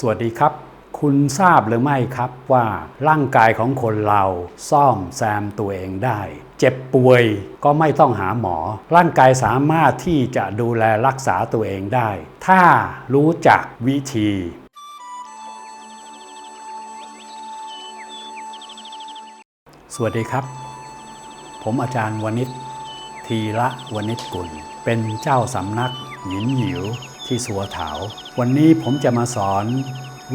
สวัสดีครับ คุณทราบหรือไม่ครับว่าร่างกายของคนเราซ่อมแซมตัวเองได้ เจ็บป่วยก็ไม่ต้องหาหมอ ร่างกายสามารถที่จะดูแลรักษาตัวเองได้ ถ้ารู้จักวิธีสวัสดีครับ ผมอาจารย์วณิชทีละวณิชกุล เป็นเจ้าสำนักหยินหยิว ที่สัวเถาวันนี้ผมจะมาสอน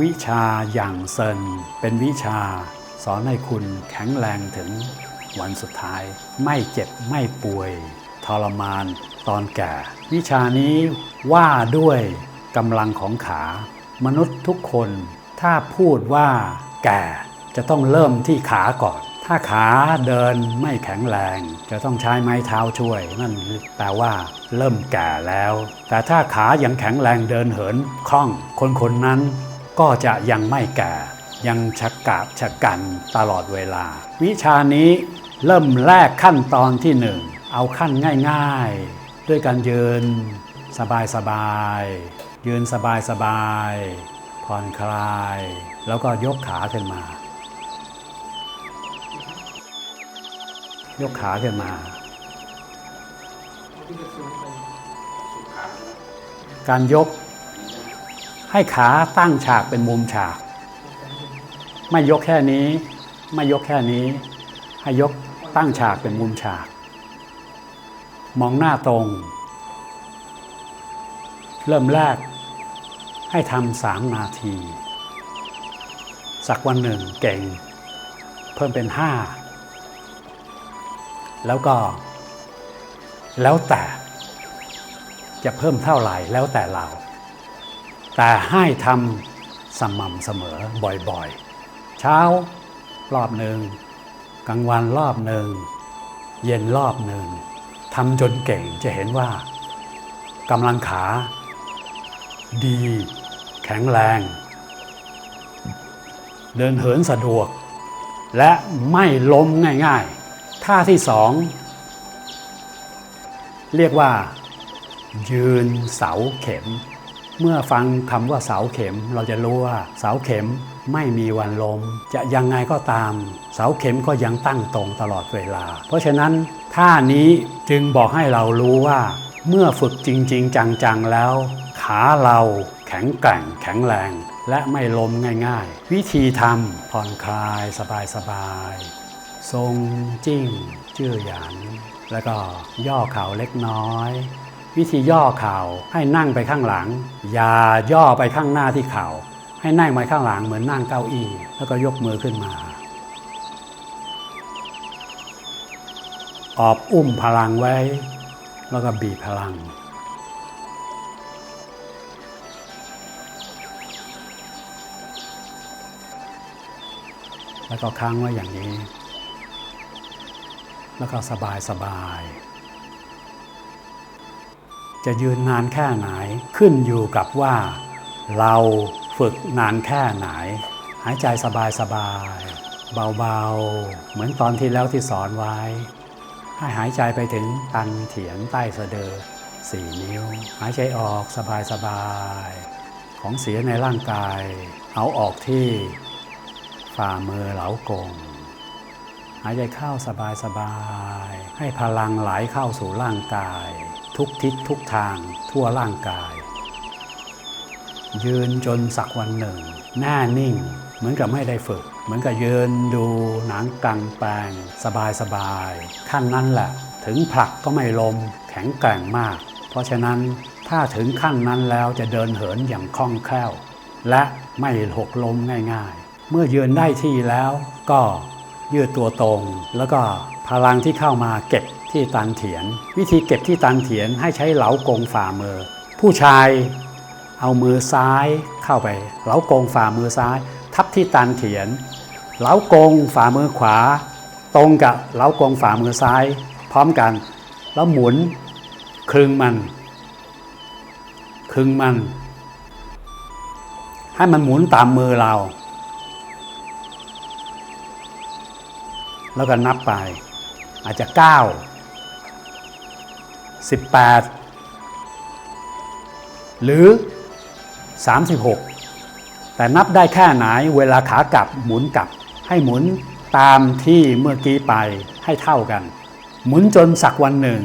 วิชาอย่างเซิน เป็นวิชาสอนให้คุณแข็งแรงถึงวันสุดท้าย ไม่เจ็บไม่ป่วย ทรมานตอนแก่ วิชานี้ว่าด้วยกำลังของขา มนุษย์ทุกคน ถ้าพูดว่าแก่จะต้องเริ่มที่ขาก่อน ถ้าขาเดินไม่แข็งแรง จะต้องใช้ไม้เท้าช่วย นั่นแปลว่าเริ่มแก่แล้ว แต่ถ้าขายังแข็งแรงเดินเหินคล่อง คนคนนั้นก็จะยังไม่แก่ ยังชักกาบชะกันตลอดเวลา วิชานี้เริ่มแรกขั้นตอนที่หนึ่งเอาขั้นง่ายๆ ด้วยการยืนสบายๆยืนสบายๆผ่อนคลาย แล้วก็ยกขาขึ้นมา ยกขาขึ้นมา การยก ให้ขาตั้งฉากเป็นมุมฉาก ไม่ยกแค่นี้ ไม่ยกแค่นี้ ให้ยกตั้งฉากเป็นมุมฉาก มองหน้าตรง เริ่มแรก ให้ทำสามนาที สักวันหนึ่งเก่ง เพิ่มเป็นห้า แล้วก็ แล้วแต่จะเพิ่มเท่าไหร่แล้วแต่เรา แต่ให้ทำสม่ำเสมอบ่อยๆ เช้ารอบหนึ่งกลางวันรอบหนึ่งเย็นรอบหนึ่งทำจนเก่งจะเห็นว่ากำลังขา ดี แข็งแรง เดินเหินสะดวก และไม่ล้มง่าย ๆ ท่าที่สองเรียกว่า ยืนเสาเข็ม เมื่อฟังคำว่าเสาเข็มเราจะรู้ว่า เสาเข็มไม่มีวันล้มจะยังไงก็ตาม เสาเข็มก็ยังตั้งตรงตลอดเวลา เพราะฉะนั้นท่านี้จึงบอกให้เรารู้ว่า เมื่อฝึกจริง ๆ จัง ๆ แล้ว ขาเราแข็งแกร่งแข็งแรง และไม่ล้มง่าย ๆ วิธีทำผ่อนคลายสบายๆ ทรงจิ้งจื้อหยันแล้วก็ย่อเข่าเล็กน้อย วิธีย่อเข่าให้นั่งไปข้างหลัง อย่าย่อไปข้างหน้าที่เข่า ให้นั่งไปข้างหลังเหมือนนั่งเก้าอี้ แล้วก็ยกมือขึ้นมาออบอุ้มพลังไว้ แล้วก็บีบพลัง แล้วก็ค้างไว้อย่างนี้ แล้วก็สบายสบาย จะยืนนานแค่ไหนขึ้นอยู่กับว่า เราฝึกนานแค่ไหน หายใจสบายสบายเบาๆ เหมือนตอนที่แล้วที่สอนไว้ ให้หายใจไปถึงตันเถียนใต้สะดือสี่นิ้ว หายใจออกสบายสบายของเสียในร่างกาย เอาออกที่ฝ่ามือเหลากง หายใจเข้าสบายสบาย ให้พลังไหลเข้าสู่ร่างกาย ทุกทิศทุกทางทั่วร่างกาย ยืนจนสักวันหนึ่ง หน้านิ่ง เหมือนกับไม่ได้ฝึก เหมือนกับยืนดูหนังกลางแปลง สบายสบายขั้นนั้นแหละ ถึงผลักก็ไม่ลมแข็งแกร่งมาก เพราะฉะนั้นถ้าถึงขั้นนั้นแล้วจะเดินเหินอย่างคล่องแคล่ว และไม่หกล้มง่าย ๆ เมื่อยืนได้ที่แล้วก็ ยืดตัวตรง แล้วก็พลังที่เข้ามาเก็บที่ตันเถียน วิธีเก็บที่ตันเถียนให้ใช้เหลากงฝ่ามือ ผู้ชายเอามือซ้ายเข้าไป เหลากงฝ่ามือซ้าย ทับที่ตันเถียน เหลากงฝ่ามือขวา ตรงกับเหลากงฝ่ามือซ้าย พร้อมกัน แล้วหมุนคลึงมันคลึงมัน ให้มันหมุนตามมือเรา แล้วก็นับไป อาจจะ 9 18 หรือ 36 แต่นับได้แค่ไหนเวลาขากลับหมุนกลับ ให้หมุนตามที่เมื่อกี้ไปให้เท่ากัน หมุนจนสักวันหนึ่ง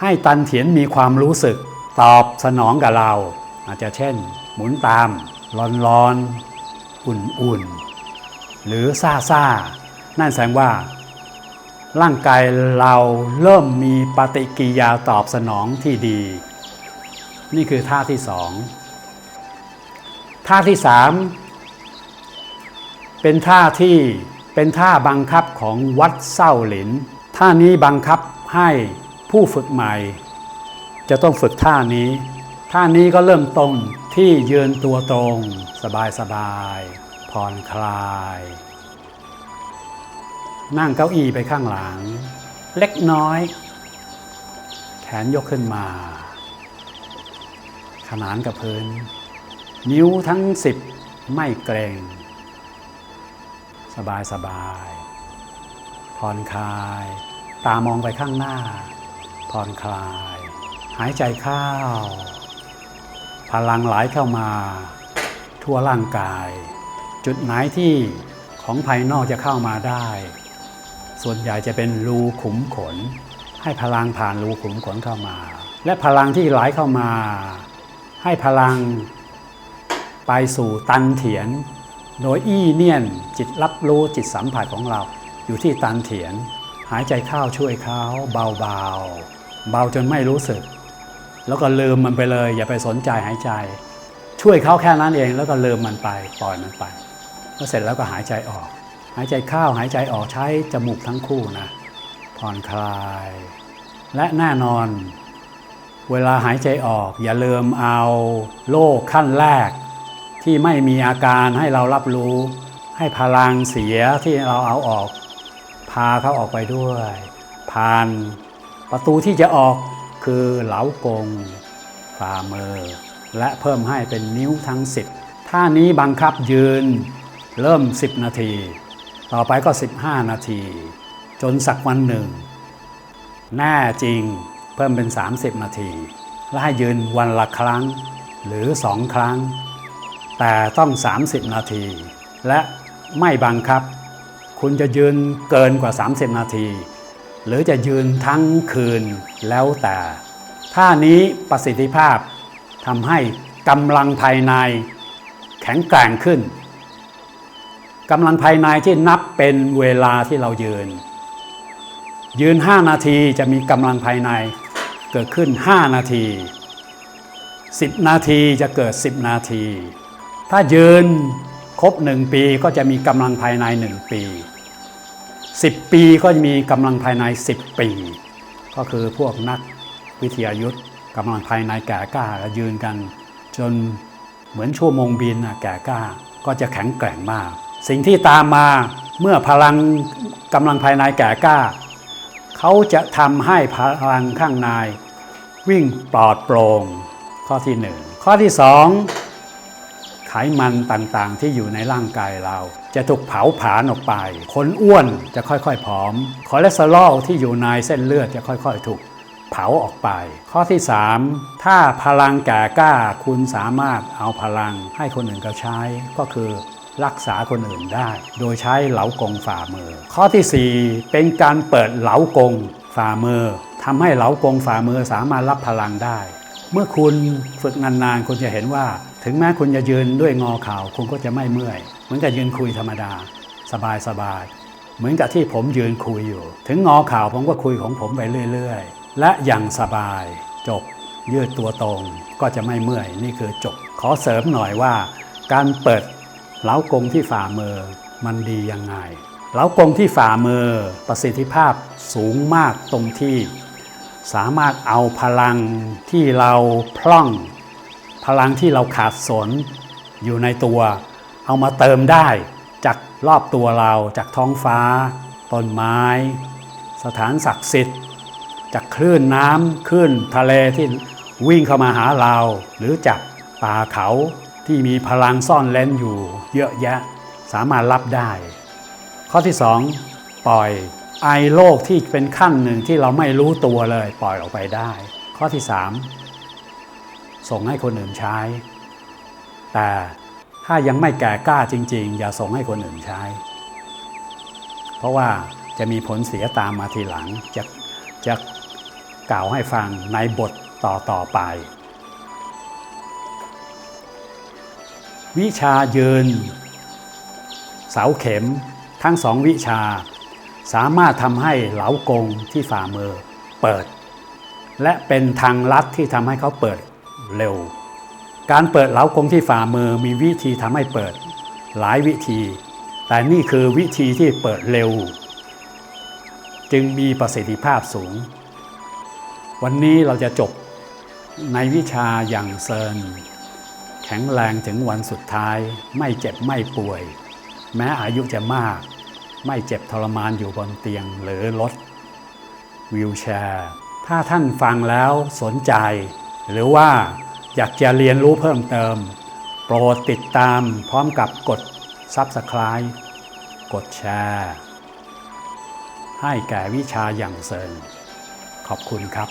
ให้ตันเถียนมีความรู้สึกตอบสนองกับเรา อาจจะเช่น หมุนตามร้อนๆ อุ่นๆ หรือซ่าซาๆนั่นแสดงว่า ร่างกายเราเริ่มมีปฏิกิริยาตอบสนองที่ดี นี่คือท่าที่สองท่าที่สามเป็นท่าที่เป็นท่าบังคับของวัดเส้าหลินท่านี้บังคับให้ผู้ฝึกใหม่ จะต้องฝึกท่านี้ ท่านี้ก็เริ่มต้นที่ยืนตัวตรง สบายสบายๆผ่อนคลาย นั่งเก้าอี้ไปข้างหลัง เล็กน้อย แขนยกขึ้นมา ขนานกับพื้น นิ้วทั้งสิบไม่เกรง สบายสบายผ่อนคลาย ตามองไปข้างหน้า ผ่อนคลาย หายใจเข้า พลังไหลเข้ามา ทั่วร่างกาย จุดไหนที่ของภายนอกจะเข้ามาได้ ส่วนใหญ่จะเป็นรูขุมขน ให้พลังผ่านรูขุมขนเข้ามา และพลังที่ไหลเข้ามา ให้พลังไปสู่ตันเถียน โดยอี้เนียนจิตรับรู้จิตสัมผัสของเรา อยู่ที่ตันเถียน หายใจเข้าช่วยเขาเบาๆเบาจนไม่รู้สึก แล้วก็ลืมมันไปเลย อย่าไปสนใจหายใจ ช่วยเขาแค่นั้นเอง แล้วก็ลืมมันไปปล่อยมันไปแล้วเสร็จแล้วก็หายใจออก หายใจเข้าหายใจออกใช้จมูกทั้งคู่นะผ่อนคลาย และแน่นอน เวลาหายใจออก อย่าลืมเอาโลกขั้นแรก ที่ไม่มีอาการให้เรารับรู้ ให้พลังเสียที่เราเอาออก พาเขาออกไปด้วย ผ่านประตูที่จะออกคือเหลากงฝ่ามือ และเพิ่มให้เป็นนิ้วทั้ง10ท่านี้บังคับยืนเริ่ม 10 นาที ต่อไปก็ 15 นาที จนสักวันหนึ่ง แน่จริงเพิ่มเป็น 30 นาที และให้ยืนวันละครั้งหรือ2ครั้ง แต่ต้อง 30 นาที และไม่บังคับ คุณจะยืนเกินกว่า 30 นาที หรือจะยืนทั้งคืนแล้วแต่ท่านี้ประสิทธิภาพทำให้กำลังภายในแข็งแกร่งขึ้น กำลังภายในที่นับเป็นเวลาที่เรายืน ยืน 5 นาทีจะมีกำลังภายในเกิดขึ้น 5 นาที 10 นาทีจะเกิด 10 นาที ถ้ายืนครบ 1 ปีก็จะมีกำลังภายใน 1 ปี 10 ปีก็จะมีกำลังภายใน 10 ปี ก็คือพวกนักวิทยายุทธกำลังภายในแก่กล้ายืนกัน จนเหมือนชั่วโมงบินน่ะแก่กล้าก็จะแข็งแกร่งมาก สิ่งที่ตามมาเมื่อพลังกำลังภายในแก่กล้า เขาจะทำให้พลังข้างในวิ่งปลอดโปร่งข้อที่หนึ่งข้อที่สองไขมันต่างๆที่อยู่ในร่างกายเรา จะถูกเผาผลาญออกไป คนอ้วนจะค่อยๆผอมคอเลสเตอรอลที่อยู่ในเส้นเลือดจะค่อยๆถูกเผาออกไป ข้อที่ 3 ถ้าพลังแก่กล้าคุณสามารถเอาพลังให้คนอื่นเขาใช้ก็คือ รักษาคนอื่นได้ โดยใช้เหลากงฝ่ามือ ข้อทีสี่ 4 เป็นการเปิดเหลากงฝ่ามือทำให้เหลากงฝ่ามือสามารถรับพลังได้ เมื่อคุณฝึกนานๆคุณจะเห็นว่า ถึงแม้คุณจะยืนด้วยงอเข่าคุณก็จะไม่เมื่อย เหมือนกับยืนคุยธรรมดา สบายๆเหมือนกับที่ผมยืนคุยอยู่ ถึงงอเข่าผมก็คุยของผมไปเรื่อยๆ และอย่างสบายจบยืดตัวตรงก็จะไม่เมื่อยนี่คือจบ ขอเสริมหน่อยว่า การเปิด เล้ากงที่ฝ่ามือมันดียังไง เล้ากงที่ฝ่ามือประสิทธิภาพสูงมากตรงที่ สามารถเอาพลังที่เราพร่อง พลังที่เราขาดสนอยู่ในตัว เอามาเติมได้จากรอบตัวเราจากท้องฟ้า ต้นไม้ สถานศักดิ์สิทธิ์ จากคลื่นน้ำคลื่นทะเลที่วิ่งเข้ามาหาเรา หรือจากป่าเขา ที่มีพลังซ่อนเล้นอยู่เยอะแยะสามารถรับได้ ข้อที่ 2 ปล่อยไอโลกที่เป็นขั้นหนึ่งที่เราไม่รู้ตัวเลยปล่อยออกไปได้ ข้อที่ 3 ส่งให้คนอื่นใช้ แต่ถ้ายังไม่แก่กล้าจริง ๆ อย่าส่งให้คนอื่นใช้ เพราะว่าจะมีผลเสียตามมาทีหลังจะจะกล่าวให้ฟังในบทต่อต่อๆไป วิชายืน เสาเข็มทั้งสองวิชา สามารถทำให้เหลากงที่ฝ่ามือเปิด และเป็นทางลัดที่ทำให้เขาเปิดเร็ว การเปิดเหลากงที่ฝ่ามือมีวิธีทำให้เปิดหลายวิธี แต่นี่คือวิธีที่เปิดเร็ว จึงมีประสิทธิภาพสูง วันนี้เราจะจบในวิชาอย่างเซิน แข็งแรงถึงวันสุดท้าย ไม่เจ็บไม่ป่วย แม้อายุจะมาก ไม่เจ็บทรมานอยู่บนเตียงหรือรถวิวแชร์ ถ้าท่านฟังแล้วสนใจ หรือว่าอยากจะเรียนรู้เพิ่มเติม โปรดติดตามพร้อมกับกด Subscribe กดแชร์ ให้แก่วิชาอย่างเซินขอบคุณครับ